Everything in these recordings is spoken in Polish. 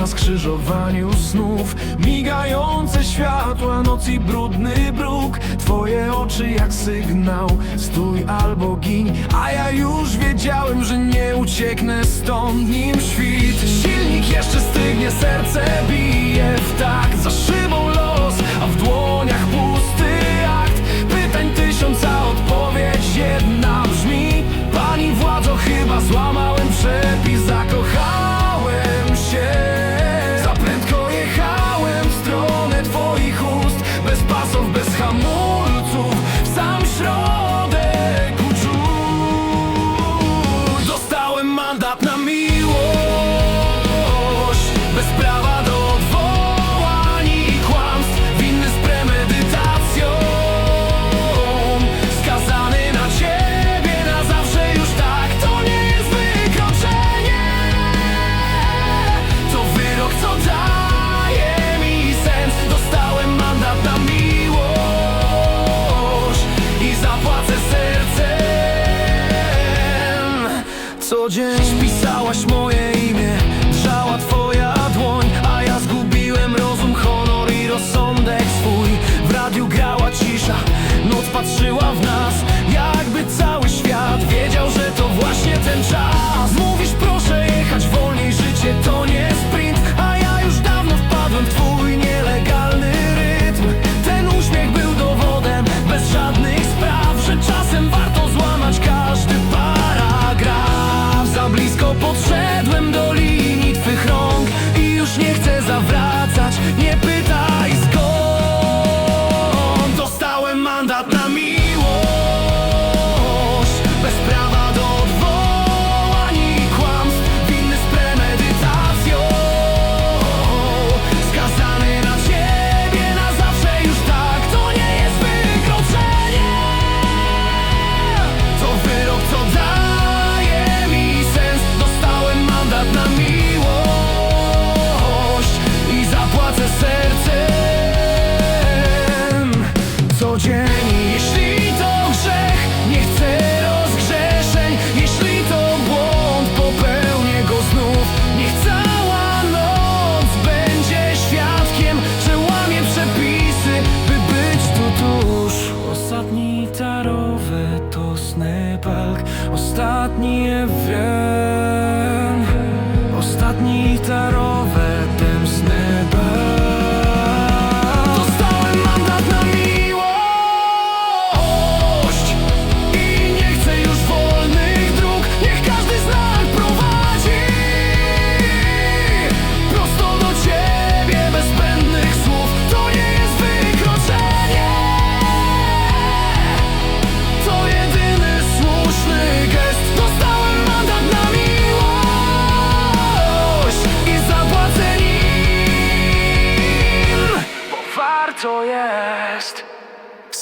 na skrzyżowaniu snów. Migające światła noc i brudny bruk. Twoje oczy jak sygnał Stój albo gin A ja już wiedziałem, że nie ucieknę stąd nim świt. Silnik jeszcze stygnie, serce bije w tak dzień. Spisałaś moje of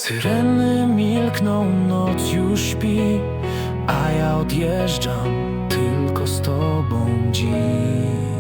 Syreny milkną, noc już śpi A ja odjeżdżam tylko z tobą dziś.